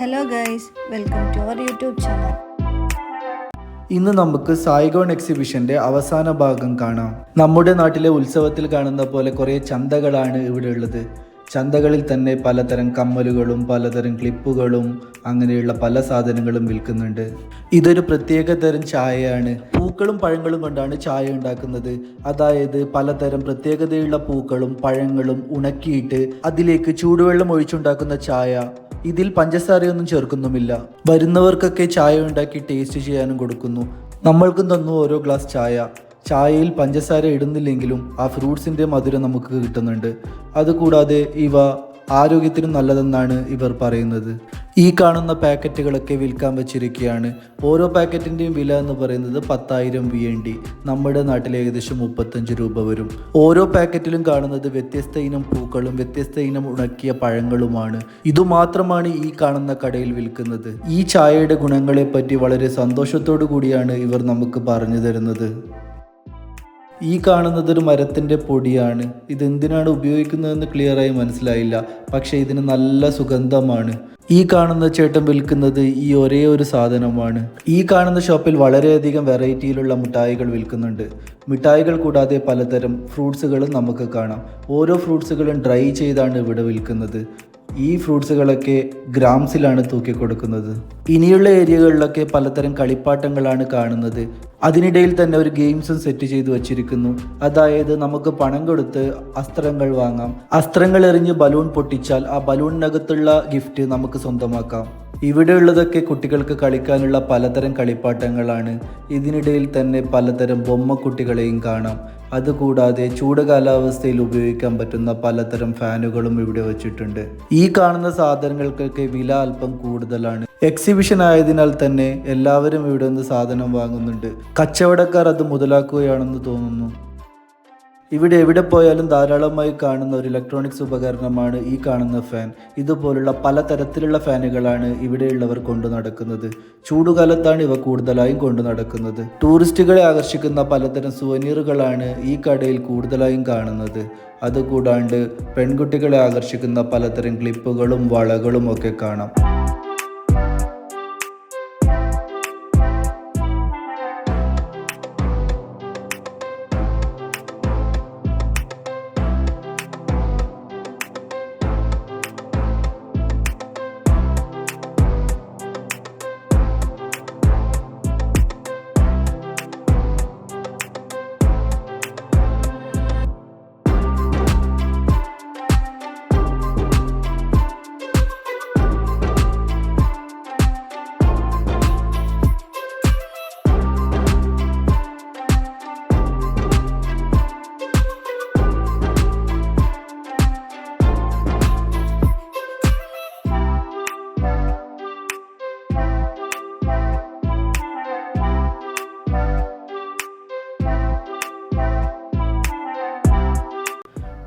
Hello guys welcome to our YouTube channel ഇന്ന് നമുക്ക് സായിഗോൺ എക്സിബിഷന്റെ അവസാന ഭാഗം കാണാം. നമ്മുടെ നാട്ടിലെ ഉത്സവത്തിൽ കാണുന്ന പോലെ കുറേ ചന്തകളാണ് ഇവിടെ ഉള്ളത്. ചന്തകളിൽ തന്നെ പലതരം കമ്മലുകളും പലതരം ക്ലിപ്പുകളും അങ്ങനെയുള്ള പല സാധനങ്ങളും വിൽക്കുന്നുണ്ട്. ഇതൊരു പ്രത്യേക തരം ചായയാണ്. പൂക്കളും പഴങ്ങളും കൊണ്ടാണ് ചായ ഉണ്ടാക്കുന്നത്. അതായത് പലതരം പ്രത്യേകതയുള്ള പൂക്കളും പഴങ്ങളും ഉണക്കിയിട്ട് അതിലേക്ക് ചൂടുവെള്ളം ഒഴിച്ചുണ്ടാക്കുന്ന ചായ. ഇതിൽ പഞ്ചസാരയൊന്നും ചേർക്കുന്നുമില്ല. വരുന്നവർക്കൊക്കെ ചായ ഉണ്ടാക്കി ടേസ്റ്റ് ചെയ്യാനും കൊടുക്കുന്നു. നമ്മൾക്കും തന്നു ഓരോ ഗ്ലാസ് ചായ. ചായയിൽ പഞ്ചസാര ഇടുന്നില്ലെങ്കിലും ആ ഫ്രൂട്ട്സിന്റെ മധുരം നമുക്ക് കിട്ടുന്നുണ്ട്. അതുകൂടാതെ ഇവ ആരോഗ്യത്തിനും നല്ലതെന്നാണ് ഇവർ പറയുന്നത്. ഈ കാണുന്ന പാക്കറ്റുകളൊക്കെ വിൽക്കാൻ വെച്ചിരിക്കുകയാണ്. ഓരോ പാക്കറ്റിന്റെയും വില എന്ന് പറയുന്നത് പത്തായിരം വി എൻ ഡി നമ്മുടെ നാട്ടിൽ ഏകദേശം മുപ്പത്തഞ്ച് രൂപ വരും. ഓരോ പാക്കറ്റിലും കാണുന്നത് വ്യത്യസ്ത ഇനം പൂക്കളും വ്യത്യസ്ത ഇനം ഉണക്കിയ പഴങ്ങളുമാണ്. ഇതുമാത്രമാണ് ഈ കാണുന്ന കടയിൽ വിൽക്കുന്നത്. ഈ ചായയുടെ ഗുണങ്ങളെപ്പറ്റി വളരെ സന്തോഷത്തോടു കൂടിയാണ് ഇവർ നമുക്ക് പറഞ്ഞു തരുന്നത്. ഈ കാണുന്നത് ഒരു മരത്തിന്റെ പൊടിയാണ്. ഇതെന്തിനാണ് ഉപയോഗിക്കുന്നതെന്ന് ക്ലിയറായി മനസ്സിലായില്ല. പക്ഷേ ഇതിന് നല്ല സുഗന്ധമാണ്. ഈ കാണുന്ന ചേട്ടൻ വിൽക്കുന്നത് ഈ ഒരേ ഒരു സാധനമാണ്. ഈ കാണുന്ന ഷോപ്പിൽ വളരെയധികം വെറൈറ്റിയിലുള്ള മിഠായികൾ വിൽക്കുന്നുണ്ട്. മിഠായികൾ കൂടാതെ പലതരം ഫ്രൂട്ട്സുകളും നമുക്ക് കാണാം. ഓരോ ഫ്രൂട്ട്സുകളും ഡ്രൈ ചെയ്താണ് ഇവിടെ വിൽക്കുന്നത്. ഈ ഫ്രൂട്ട്സുകളൊക്കെ ഗ്രാംസിലാണ് തൂക്കി കൊടുക്കുന്നത് ഇനിയുള്ള ഏരിയകളിലൊക്കെ പലതരം കളിപ്പാട്ടങ്ങളാണ് കാണുന്നത്. അതിനിടയിൽ തന്നെ ഒരു ഗെയിംസും സെറ്റ് ചെയ്തു വച്ചിരിക്കുന്നു. അതായത് നമുക്ക് പണം കൊടുത്ത് അസ്ത്രങ്ങൾ വാങ്ങാം. അസ്ത്രങ്ങൾ എറിഞ്ഞ് ബലൂൺ പൊട്ടിച്ചാൽ ആ ബലൂണിനകത്തുള്ള ഗിഫ്റ്റ് നമുക്ക് സ്വന്തമാക്കാം. ഇവിടെയുള്ളതൊക്കെ കുട്ടികൾക്ക് കളിക്കാനുള്ള പലതരം കളിപ്പാട്ടങ്ങളാണ്. ഇതിനിടയിൽ തന്നെ പലതരം ബൊമ്മക്കുട്ടികളെയും കാണാം. അതുകൂടാതെ ചൂട് കാലാവസ്ഥയിൽ ഉപയോഗിക്കാൻ പറ്റുന്ന പലതരം ഫാനുകളും ഇവിടെ വച്ചിട്ടുണ്ട്. ഈ കാണുന്ന സാധനങ്ങൾക്കൊക്കെ വില അല്പം കൂടുതലാണ്. എക്സിബിഷൻ ആയതിനാൽ തന്നെ എല്ലാവരും ഇവിടെ നിന്ന് സാധനം വാങ്ങുന്നുണ്ട്. കച്ചവടക്കാർ അത് മുതലാക്കുകയാണെന്ന് തോന്നുന്നു. ഇവിടെ എവിടെ പോയാലും ധാരാളമായി കാണുന്ന ഒരു ഇലക്ട്രോണിക്സ് ഉപകരണമാണ് ഈ കാണുന്ന ഫാൻ ഇതുപോലുള്ള പലതരത്തിലുള്ള ഫാനുകളാണ് ഇവിടെയുള്ളവർ കൊണ്ടു നടക്കുന്നത്. ചൂടുകാലത്താണ് ഇവ കൂടുതലായും കൊണ്ടു നടക്കുന്നത്. ടൂറിസ്റ്റുകളെ ആകർഷിക്കുന്ന പലതരം സുവനീറുകളാണ് ഈ കടയിൽ കൂടുതലായും കാണുന്നത്. അതുകൂടാണ്ട് പെൺകുട്ടികളെ ആകർഷിക്കുന്ന പലതരം ക്ലിപ്പുകളും വളകളും ഒക്കെ കാണാം.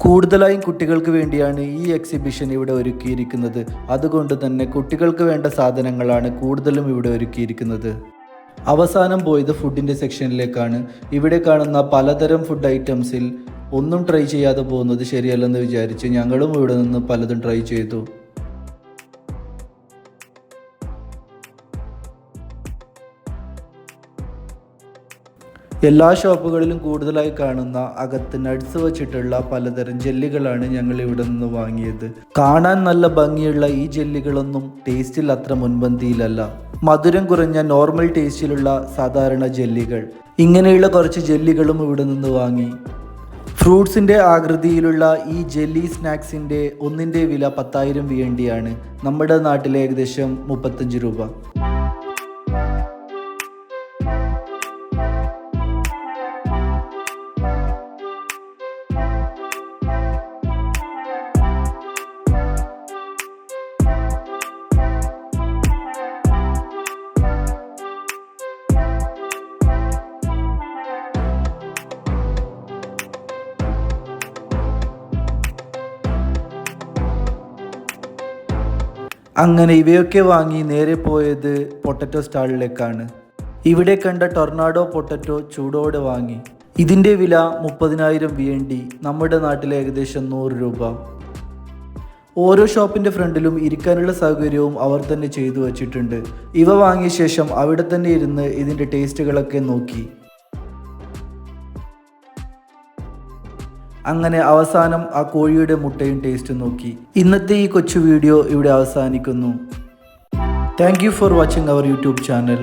കൂടുതലായും കുട്ടികൾക്ക് വേണ്ടിയാണ് ഈ എക്സിബിഷൻ ഇവിടെ ഒരുക്കിയിരിക്കുന്നത്. അതുകൊണ്ട് തന്നെ കുട്ടികൾക്ക് വേണ്ട സാധനങ്ങളാണ് കൂടുതലും ഇവിടെ ഒരുക്കിയിരിക്കുന്നത്. അവസാനം പോയത് ഫുഡിന്റെ സെക്ഷനിലേക്കാണ് ഇവിടെ കാണുന്ന പലതരം ഫുഡ് ഐറ്റംസിൽ ഒന്നും ട്രൈ ചെയ്യാതെ പോകുന്നത് ശരിയല്ലെന്ന് വിചാരിച്ച് ഞങ്ങളും ഇവിടെ നിന്ന് പലതും ട്രൈ ചെയ്തു. എല്ലാ ഷോപ്പുകളിലും കൂടുതലായി കാണുന്ന അകത്ത് നട്സ് വെച്ചിട്ടുള്ള പലതരം ജെല്ലികളാണ് ഞങ്ങൾ ഇവിടെ നിന്ന് വാങ്ങിയത്. കാണാൻ നല്ല ഭംഗിയുള്ള ഈ ജെല്ലികളൊന്നും ടേസ്റ്റിൽ അത്ര മുൻപന്തിയിലല്ല. മധുരം കുറഞ്ഞ നോർമൽ ടേസ്റ്റിലുള്ള സാധാരണ ജെല്ലികൾ. ഇങ്ങനെയുള്ള കുറച്ച് ജെല്ലികളും ഇവിടെ നിന്ന് വാങ്ങി. ഫ്രൂട്ട്സിന്റെ ആകൃതിയിലുള്ള ഈ ജെല്ലി സ്നാക്സിന്റെ ഒന്നിന്റെ വില പത്തായിരം വേണ്ടിയാണ്. നമ്മുടെ നാട്ടിലെ ഏകദേശം മുപ്പത്തഞ്ച് രൂപ. അങ്ങനെ ഇവയൊക്കെ വാങ്ങി നേരെ പോയത് പൊട്ടറ്റോ സ്റ്റാളിലേക്കാണ്. ഇവിടെ കണ്ട ടൊർണാഡോ പൊട്ടറ്റോ ചൂടോടെ വാങ്ങി. ഇതിന്റെ വില മുപ്പതിനായിരം വി എൻ ഡി നമ്മുടെ നാട്ടിൽ ഏകദേശം നൂറ് രൂപ. ഓരോ ഷോപ്പിന്റെ ഫ്രണ്ടിലും ഇരിക്കാനുള്ള സൗകര്യവും അവർ തന്നെ ചെയ്തു വച്ചിട്ടുണ്ട്. ഇവ വാങ്ങിയ ശേഷം അവിടെ തന്നെ ഇരുന്ന് ഇതിന്റെ ടേസ്റ്റുകളൊക്കെ നോക്കി. അങ്ങനെ അവസാനം ആ കോഴിയുടെ മുട്ടയും ടേസ്റ്റ് നോക്കി. ഇന്നത്തെ ഈ കൊച്ചു വീഡിയോ ഇവിടെ അവസാനിക്കുന്നു. Thank for watching our YouTube channel